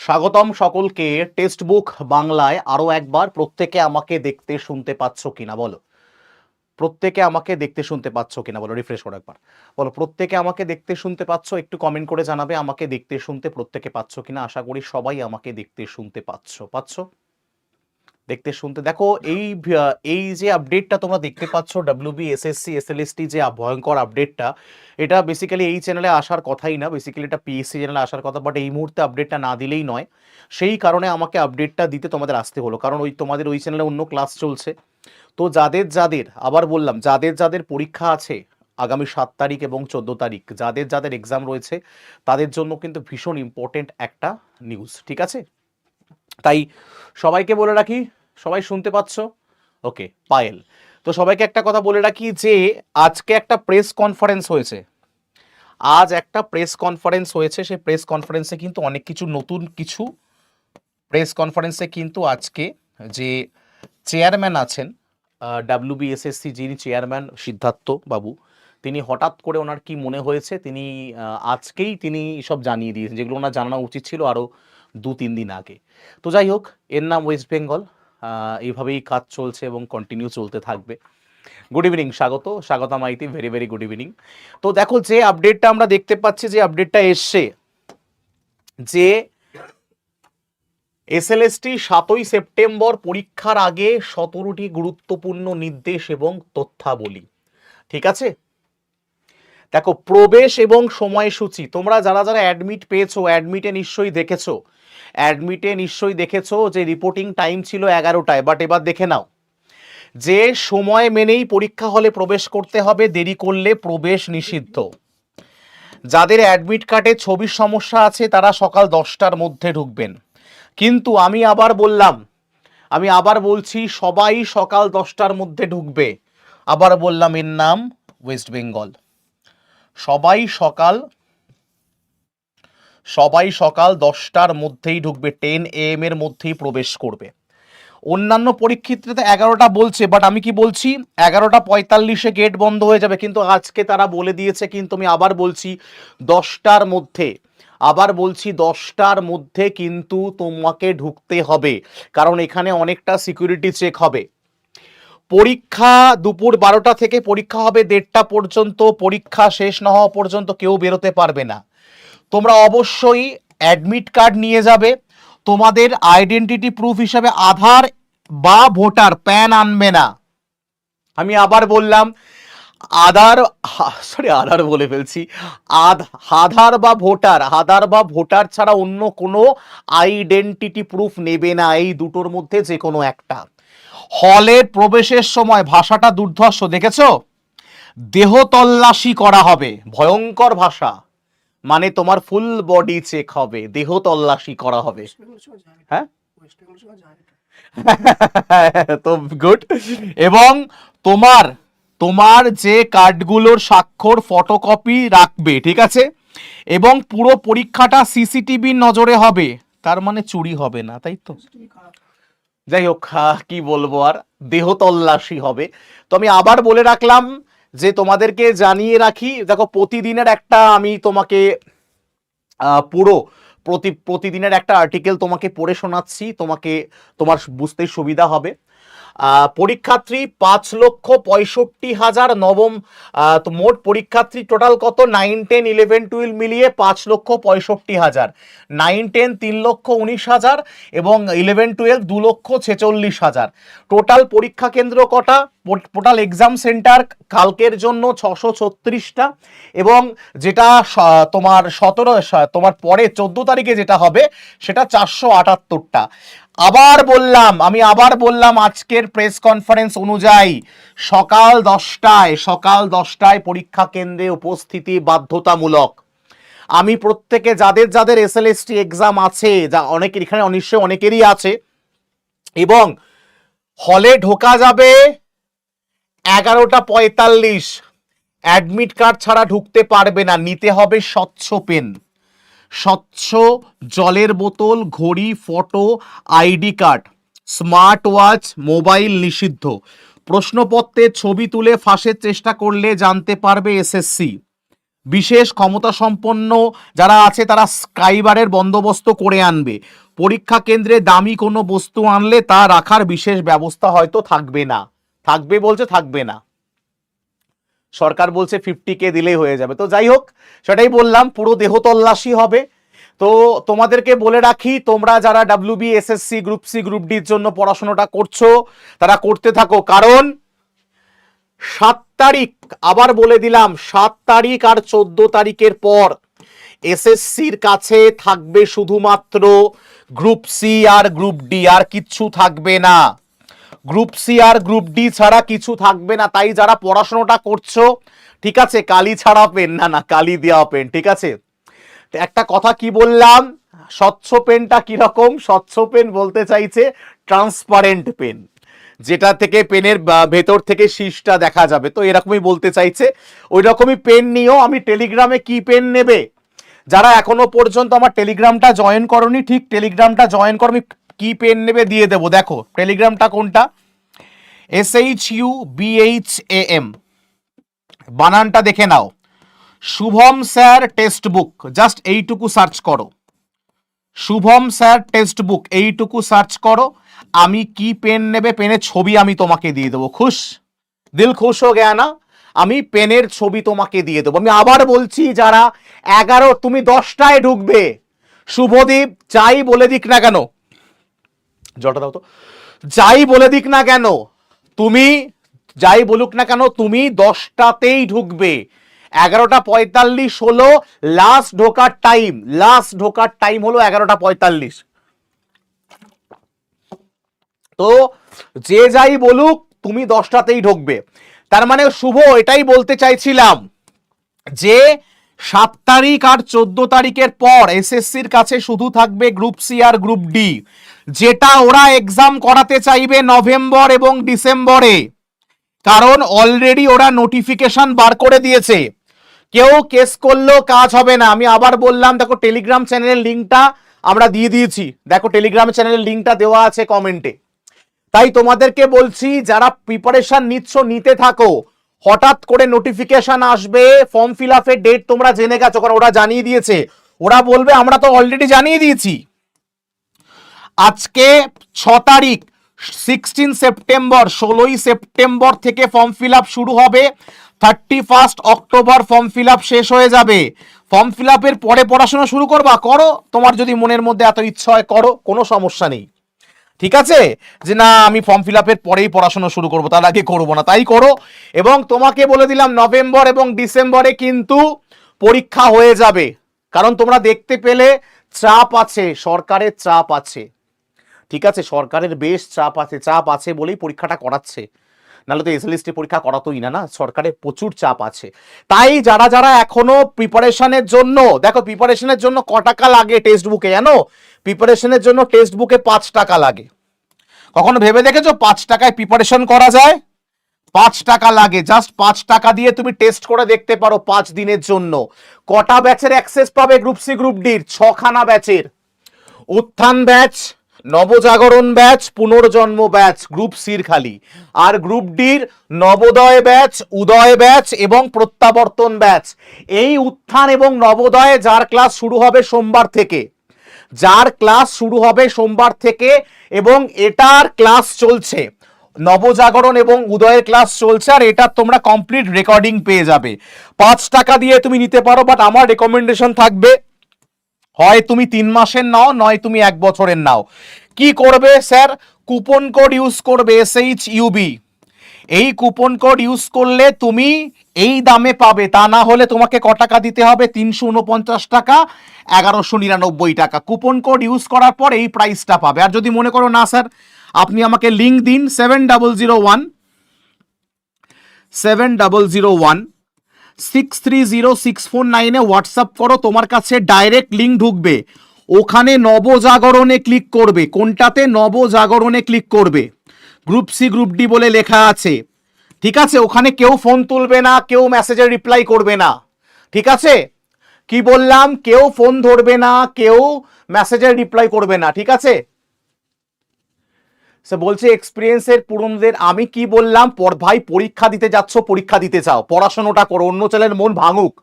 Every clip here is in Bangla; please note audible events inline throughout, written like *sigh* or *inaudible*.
স্বাগতম সকলকে টেক্সট বুক বাংলায় আরও একবার প্রত্যেকে আমাকে দেখতে শুনতে পাচ্ছ কিনা বলো। প্রত্যেকে আমাকে দেখতে শুনতে পাচ্ছ কিনা বলো রিফ্রেশ করো একবার। বলো, প্রত্যেকে আমাকে দেখতে শুনতে পাচ্ছ? একটু কমেন্ট করে জানাবে আমাকে দেখতে শুনতে প্রত্যেকে পাচ্ছ কিনা? আশা করি সবাই আমাকে দেখতে শুনতে পাচ্ছ। পাচ্ছ? দেখতে শুনতে। দেখো, এই এই যে আপডেটটা তোমরা দেখতে পাচ্ছ ডাব্লিউবি এসএসসি এসএলএসটি যে ভয়ঙ্কর আপডেটটা এটা বেসিক্যালি এই চ্যানেলে আসার কথাই না। বেসিক্যালি এটা পিএসসি চ্যানেলে আসার কথা বাট এই মুহূর্তে আপডেটটা না দিলেই নয়। সেই কারণে আমাকে আপডেটটা দিতে তোমাদের আসতে হলো। কারণ ওই তোমাদের ওই চ্যানেলে অন্য ক্লাস চলছে। তো যাদের যাদের, আবার বললাম, যাদের যাদের পরীক্ষা আছে আগামী সাত তারিখ এবং চোদ্দ তারিখ, যাদের যাদের এক্সাম রয়েছে, তাদের জন্য কিন্তু ভীষণ ইম্পর্টেন্ট একটা নিউজ ঠিক আছে? তাই সবাইকে বলে রাখি, সবাই শুনতে পাচ্ছ? ওকে, পায়েল। তো সবাইকে একটা কথা বলে রাখি যে, আজকে একটা প্রেস কনফারেন্স হয়েছে। আজ একটা প্রেস কনফারেন্স হয়েছে, সেই প্রেস কনফারেন্সে কিন্তু অনেক কিছু নতুন কিছু। প্রেস কনফারেন্সে কিন্তু আজকে যে চেয়ারম্যান আছেন ডাব্লিউবিএসএসসি যিনি চেয়ারম্যান সিদ্ধার্থ বাবু, তিনি হঠাৎ করে ওনার কি মনে হয়েছে, তিনি আজকেই তিনি সব জানিয়ে দিয়েছেন, যেগুলো ওনার জানানো উচিত ছিল, আরও দু তিন দিন আগে। তো যাই হোক, এর নাম ওয়েস্ট বেঙ্গল এইভাবেই কাজ চলছে এবং কন্টিনিউ চলতে থাকবে। গুড ইভিনিং স্বাগত। স্বাগত Maity very very good evening তো দেখো, যে আপডেটটা আমরা দেখতে পাচ্ছি, যে আপডেটটা এসছে, যে এস এল এসএলএসটি সাতই সেপ্টেম্বর পরীক্ষার আগে সতেরোটি গুরুত্বপূর্ণ নির্দেশ এবং তথ্যাবলী। ঠিক আছে? দেখো, প্রবেশ এবং সময়সূচি। তোমরা যারা যারা অ্যাডমিট পেয়েছ অ্যাডমিটে নিশ্চয়ই দেখেছ অ্যাডমিটে নিশ্চয়ই দেখেছ যে রিপোর্টিং টাইম ছিল এগারোটায় বাট এবার দেখে নাও। যে সময় মেনেই পরীক্ষা হলে প্রবেশ করতে হবে, দেরি করলে প্রবেশ নিষিদ্ধ। যাদের অ্যাডমিট কার্ডে ছবির সমস্যা আছে, তারা সকাল দশটার মধ্যে ঢুকবেন। কিন্তু আমি আবার বললাম, আমি আবার বলছি, সবাই সকাল দশটার মধ্যে ঢুকবে। আবার বললাম, এর নাম ওয়েস্ট বেঙ্গল সবাই সকাল সবাই সকাল দশটার মধ্যেই ঢুকবে টেন এম এর মধ্যেই প্রবেশ করবে। অন্যান্য পরীক্ষিতরা এগারোটা বলছে বাট আমি কি বলছি? এগারোটা পঁয়তাল্লিশে গেট বন্ধ হয়ে যাবে, কিন্তু আজকে তারা বলে দিয়েছে, কিন্তু আমি আবার বলছি দশটার মধ্যে। আবার বলছি দশটার মধ্যে কিন্তু তোমাকে ঢুকতে হবে, কারণ এখানে অনেকটা সিকিউরিটি চেক হবে। পরীক্ষা দুপুর বারোটা থেকে পরীক্ষা হবে দেড়টা পর্যন্ত, পরীক্ষা শেষ না হওয়া পর্যন্ত কেউ বেরোতে পারবে না। তোমরা অবশ্যই অ্যাডমিট কার্ড নিয়ে যাবে। তোমাদের আইডেন্টিটি প্রুফ হিসাবে আধার বা ভোটার প্যান আনবে না। আমি আবার বললাম, আধার সরি আধার বলে ফেলছি। আধ, আধার বা ভোটার, আধার বা ভোটার ছাড়া অন্য কোনো আইডেন্টিটি প্রুফ নেবে না এই দুটোর মধ্যে যে কোনো একটা হলের প্রবেশের সময় ভাষাটা দুর্ধর্ষ, দেখেছ? দেহ তল্লাশি করা হবে, ভয়ঙ্কর ভাষা। মানে তোমার ফুল বডি চেক হবে দেহ তল্লাশি করা হবে। হ্যাঁ? *laughs* তো গুড এবং তোমার তোমার যে কার্ডগুলোর স্বাক্ষর ফটোকপি রাখবে ঠিক আছে? এবং পুরো পরীক্ষাটা সিসিটিভির নজরে হবে তার মানে চুরি হবে না তাই তো? যাই হোক কি বলব আর দেহ তল্লাশি হবে। তো আমি আবার বলে রাখলাম যে তোমাদেরকে জানিয়ে রাখি, দেখো প্রতিদিনের একটা আমি তোমাকে পুরো প্রতি, প্রতিদিনের একটা আর্টিকেল তোমাকে পড়ে শোনাচ্ছি, তোমাকে, তোমার বুঝতে সুবিধা হবে। পরীক্ষার্থী পাঁচ লক্ষ পঁয়ষট্টি হাজার নবম মোট পরীক্ষার্থী টোটাল কত? নাইন, টেন, ইলেভেন, টুয়েলভ মিলিয়ে পাঁচ লক্ষ পঁয়ষট্টি হাজার। নাইন, টেন, তিন লক্ষ উনিশ হাজার এবং ইলেভেন, টুয়েলভ দু লক্ষ ছেচল্লিশ হাজার। টোটাল পরীক্ষা কেন্দ্র কটা? টোটাল এক্সাম সেন্টার কালকের জন্য ছশো ছত্রিশটা এবং যেটা তোমার সতেরো তোমার পরে চোদ্দ তারিখে যেটা হবে, সেটা চারশো আটাত্তরটা। আবার বললাম, আমি আবার বললাম আজকের প্রেস কনফারেন্স অনুযায়ী সকাল দশটায় সকাল দশটায় পরীক্ষা কেন্দ্রে উপস্থিতি বাধ্যতামূলক। আমি প্রত্যেকে যাদের যাদের এস এসএলএসটি এক্সাম আছে, যা অনেকের এখানে নিশ্চয়ই অনেকেরই আছে, এবং হলে ঢোকা যাবে এগারোটা পঁয়তাল্লিশ। অ্যাডমিট কার্ড ছাড়া ঢুকতে পারবে না, নিতে হবে স্বচ্ছ পেন স্বচ্ছ জলের বোতল, ঘড়ি, photo, ID card smart watch mobile নিষিদ্ধ। প্রশ্নপত্রের ছবি তুলে ফাঁসের চেষ্টা করলে জানতে পারবে এসএসসি। বিশেষ ক্ষমতা সম্পন্ন যারা আছে, তারা স্কাইবারের বন্দোবস্ত করে আনবে। পরীক্ষা কেন্দ্রে দামি কোনো বস্তু আনলে তা রাখার বিশেষ ব্যবস্থা হয়তো থাকবে না। থাকবে বলছে থাকবে না। সরকার বলছে ফিফটি কে দিলেই হয়ে যাবে। তো যাই হোক, সেটাই বললাম, পুরো দেহ তল্লাশি হবে। তো তোমাদেরকে বলে রাখি, তোমরা যারা WB SSC group C group ডির জন্য পড়াশোনাটা করছ, তারা করতে থাকো। কারণ সাত তারিখ, আবার বলে দিলাম, সাত তারিখ আর চোদ্দ তারিখের পর এসএসসির কাছে থাকবে শুধুমাত্র গ্রুপ সি আর গ্রুপ ডি আর কিচ্ছু থাকবে না। গ্রুপ সি আর গ্রুপ ডি ছাড়া কিছু থাকবে না। তাই যারা পড়াশোনাটা করছ, ঠিক আছে? কালি ছাড়া পেন, না না, কালি দেওয়া পেন, ঠিক আছে? একটা কথা কি বললাম? স্বচ্ছ পেনটা কীরকম? স্বচ্ছ পেন বলতে চাইছে ট্রান্সপারেন্ট পেন, যেটা থেকে পেনের ভেতর থেকে শীষটা দেখা যাবে। তো এরকমই বলতে চাইছে। ওই রকমই পেন নিয়েও আমি টেলিগ্রামে কি পেন নেবে? যারা এখনও পর্যন্ত আমার টেলিগ্রামটা জয়েন করনি, ঠিক টেলিগ্রামটা জয়েন করো। আমি কি পেন নেবে দিয়ে দেবো? দেখো টেলিগ্রামটা কোনটা? S H U BH A M বানানটা দেখে নাও। Shubham sir text book just এইটুকু সার্চ করো। শুভম স্যার টেক্সট বুক এইটুকু সার্চ করো। আমি কি পেন নেবে? পেনের ছবি আমি তোমাকে দিয়ে দেবো। খুশ? দিল খুশ হো গেয়া না? আমি পেনের ছবি তোমাকে দিয়ে দেবো। আমি আবার বলছি, যারা এগারো, তুমি দশটায় ঢুকবে। শুভদীপ চাই বলে দিক না কেন। জলটা দাও তো। যাই বলে দিক না কেন, তুমি যাই বলুক না কেন, তুমি দশটাতেই ঢুকবে। এগারোটা পঁয়তাল্লিশ হলো লাস্ট ঢোকার টাইম লাস্ট ঢোকার টাইম হলো এগারোটা পঁয়তাল্লিশ। তো যে যাই বলুক, তুমি দশটাতেই ঢুকবে। তার মানে শুভ, এটাই বলতে চাইছিলাম যে সাত তারিখ আর চোদ্দ তারিখের পর এসএসসির কাছে শুধু থাকবে গ্রুপ সি আর গ্রুপ ডি যেটা ওরা এক্সাম করাতে চাইবে নভেম্বর এবং ডিসেম্বরে। কারণ অলরেডি ওরা নোটিফিকেশন বার করে দিয়েছে। কেউ কেস করলেও কাজ হবে না। আমি আবার বললাম, দেখো টেলিগ্রাম চ্যানেলের লিঙ্কটা আমরা দিয়ে দিয়েছি। দেখো টেলিগ্রাম চ্যানেলের লিঙ্কটা দেওয়া আছে কমেন্টে তাই তোমাদেরকে বলছি, যারা প্রিপারেশন নিচ্ছ, নিতে থাকো। হঠাৎ করে নোটিফিকেশন আসবে ফর্ম ফিল আপের ডেট তোমরা জেনে গেছো, কারণ ওরা জানিয়ে দিয়েছে। ওরা বলবে, আমরা তো অলরেডি জানিয়ে দিয়েছি। আজকে ছ তারিখ সিক্সটিন সেপ্টেম্বর ষোলোই সেপ্টেম্বর থেকে ফর্ম ফিল শুরু হবে। Thirty first October form fill শেষ হয়ে যাবে। ফর্ম ফিল আপের পরে পড়াশোনা শুরু করবা? করো। তোমার যদি মনের মধ্যে এত ইচ্ছা হয়, করো। কোনো সমস্যা নেই। ঠিক আছে? যে না, আমি ফর্ম ফিল আপের পরেই পড়াশোনা শুরু করব, তার আগে করব না, তাই করো। এবং তোমাকে বলে দিলাম, নভেম্বর এবং ডিসেম্বরে কিন্তু পরীক্ষা হয়ে যাবে। কারণ তোমরা দেখতে পেলে, চাপ আছে, সরকারের চাপ আছে। ঠিক আছে, সরকারের বেশ চাপ আছে চাপ আছে বলেই পরীক্ষাটা করাচ্ছে। নাহলে তো এসএলএসটি পরীক্ষা করাতোই না না? সরকারের প্রচুর চাপ আছে। তাই যারা যারা এখনও প্রিপারেশনের জন্য, দেখো প্রিপারেশনের জন্য ক টাকা লাগে টেক্সট বুকে জানো? প্রিপারেশনের জন্য টেক্সট বুকে পাঁচ টাকা লাগে। কখনো ভেবে দেখেছ পাঁচ টাকায় প্রিপারেশন করা যায়? পাঁচ টাকা লাগে জাস্ট পাঁচ টাকা দিয়ে তুমি টেস্ট করে দেখতে পারো পাঁচ দিনের জন্য। কটা ব্যাচের অ্যাক্সেস পাবে গ্রুপ সি গ্রুপ ডির ছখানা ব্যাচের উত্থান ব্যাচ নবজাগরণ ব্যাচ, পুনর্জন্ম ব্যাচ, গ্রুপ সির খালি। আর গ্রুপ ডির নবোদয় ব্যাচ, উদয় ব্যাচ এবং প্রত্যাবর্তন ব্যাচ। এই উত্থান এবং নবোদয়ে যার ক্লাস শুরু হবে সোমবার থেকে। যার ক্লাস শুরু হবে সোমবার থেকে এবং এটার ক্লাস চলছে। নবজাগরণ এবং উদয়ের ক্লাস চলছে আর এটা তোমরা কমপ্লিট রেকর্ডিং পেয়ে যাবে। পাঁচ টাকা দিয়ে তুমি নিতে পারো, বাট আমার রেকমেন্ডেশন থাকবে হয় তুমি তিন মাসের নাও, নয় তুমি এক বছরের নাও। কি করবে স্যার? কুপন কোড ইউজ করবে এস এইচ ইউবি এই কুপন কোড ইউজ করলে তুমি এই দামে পাবে। তা না হলে তোমাকে ক টাকা দিতে হবে? তিনশো উনপঞ্চাশ টাকা, এগারোশো নিরানব্বই টাকা। কুপন কোড ইউজ করার পর এই প্রাইসটা পাবে। আর যদি মনে করো না স্যার, আপনি আমাকে লিঙ্ক দিন seven double zero one seven double zero one six three zero six four নাইনে হোয়াটসঅ্যাপ করো, তোমার কাছে ডাইরেক্ট লিঙ্ক ঢুকবে। ওখানে নবজাগরণে ক্লিক করবে। কোনটাতে? নবজাগরণে ক্লিক করবে। গ্রুপ সি গ্রুপ ডি বলে লেখা আছে। ঠিক আছে? ওখানে কেউ ফোন তুলবে না, কেউ মেসেজে রিপ্লাই করবে না। ঠিক আছে? কি বললাম? কেউ ফোন ধরবে না, কেউ মেসেজের রিপ্লাই করবে না। ঠিক আছে? সে বলছে এক্সপিরিয়েন্সের পুরনদের, আমি কি বললাম? পর ভাই, পরীক্ষা দিতে যাচ্ছ, পরীক্ষা দিতে চাও। পড়াশোনাটা করো, অন্য ছেলের মন ভাঙুক।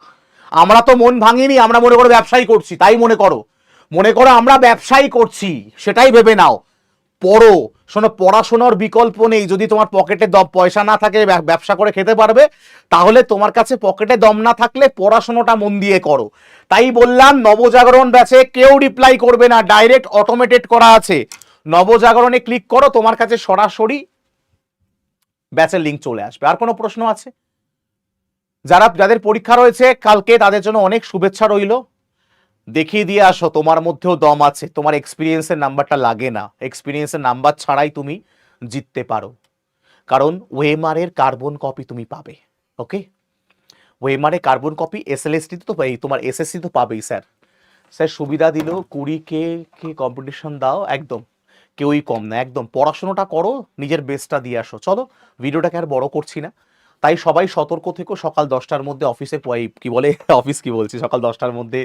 আমরা তো মন ভাঙিনি, আমরা মনে করো ব্যবসায়ী করছি, তাই মনে করো। মনে করো আমরা ব্যবসায়ী করছি, সেটাই ভেবে নাও। পড়ো। শোনো, পড়াশোনার বিকল্প নেই। যদি তোমার পকেটে দম, পয়সা না থাকে ব্যবসা করে খেতে পারবে, তাহলে তোমার কাছে পকেটে দম না থাকলে পড়াশোনাটা মন দিয়ে করো। তাই বললাম, নবজাগরণ ব্যাচে কেউ রিপ্লাই করবে না ডাইরেক্ট অটোমেটেড করা আছে। নবজাগরণে ক্লিক করো, তোমার কাছে সরাসরি ব্যাচের লিঙ্ক চলে আসবে। আর কোনো প্রশ্ন আছে? যারা, যাদের পরীক্ষা রয়েছে কালকে, তাদের জন্য অনেক শুভেচ্ছা রইল। দেখিয়ে দিয়ে আসো, তোমার মধ্যেও দম আছে, তোমার এক্সপিরিয়েন্সের নাম্বারটা লাগে না। এক্সপিরিয়েন্সের নাম্বার ছাড়াই তুমি জিততে পারো। কারণ ওয়েমারের কার্বন কপি তুমি পাবে ওকে ওয়েমারে কার্বন কপি এসএলএসটি তো এই তোমার এসএসসি তো পাবেই, স্যার। স্যার, সুবিধা দিল কুড়ি কে কে কম্পিটিশন দাও, একদম। কেউই কম না। একদম, পড়াশোনাটা করো, নিজের বেস্টটা দিয়ে আসো। চলো, ভিডিওটাকে আর বড় করছি না। তাই সবাই সতর্ক থেকো, সকাল দশটার মধ্যে অফিসে কি বলে? *laughs* অফিস কি বলছি? সকাল দশটার মধ্যে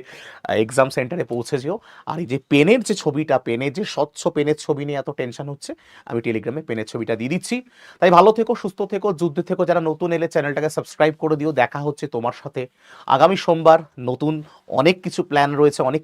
এক্সাম সেন্টারে পৌঁছে যেও। আর এই যে পেনের যে ছবিটা, পেনের যে স্বচ্ছ পেনের ছবি নিয়ে এত টেনশন হচ্ছে, আমি টেলিগ্রামে পেনের ছবিটা দিয়ে দিচ্ছি। তাই ভালো থেকো, সুস্থ থেকো, যুদ্ধে থেকো। যারা নতুন এলে চ্যানেলটাকে সাবস্ক্রাইব করে দিও। দেখা হচ্ছে তোমার সাথে। আগামী সোমবার নতুন অনেক কিছু প্ল্যান রয়েছে, অনেক